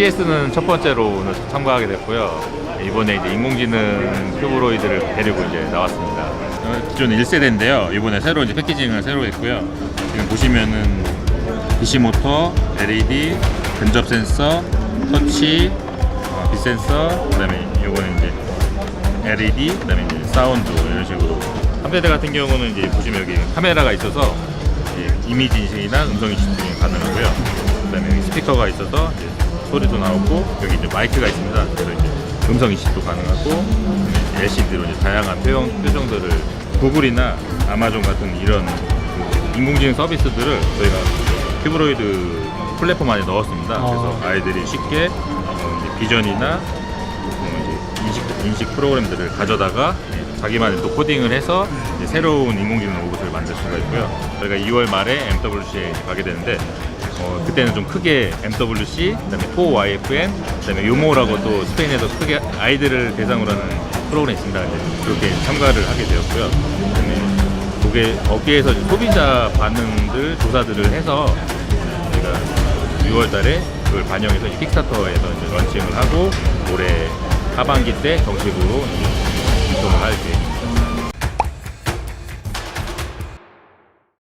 CS는 첫 번째로 참가하게 됐고요. 이번에 이제 인공지능 큐브로이드를 데리고 이제 나왔습니다. 어, 기존 1세대인데요. 이번에 새로 이제 패키징을 새로 했고요. 지금 보시면은 DC 모터, LED, 근접 센서, 터치, 어, 빛 센서, 그다음에 이거는 이제 LED, 그다음에 이제 사운드 이런 식으로. 3세대 같은 경우는 이제 보시면 여기 카메라가 있어서 이미지 인식이나 음성 인식 등이 가능하고요. 그다음에 여기 스피커가 있어서 소리도 나오고 여기 이제 마이크가 있습니다. 그래서 이제 음성 인식도 가능하고 LCD로 이제 다양한 표현 표정들을 구글이나 아마존 같은 이런 그 인공지능 서비스들을 저희가 큐브로이드 플랫폼 안에 넣었습니다. 그래서 아. 아이들이 쉽게 어, 이제 비전이나 어, 이제 인식, 인식 프로그램들을 가져다가 예, 자기만의 또 코딩을 해서 새로운 인공지능 로봇을 만들 수가 있고요. 저희가 2월 말에 MWC에 가게 되는데 어, 그때는 좀 크게 MWC, 그다음에 4YFN, 그다음에 요모라고 또 스페인에서 크게 아이들을 대상으로 하는 프로그램이 있습니다. 그렇게 참가를 하게 되었고요. 그다음에 그게 이제 소비자 반응들 조사들을 해서 저희가 6월달에 그걸 반영해서 이제 킥스타터에서 이제 런칭을 하고 올해 하반기 때 정식으로 이제 운동을 할 계획입니다.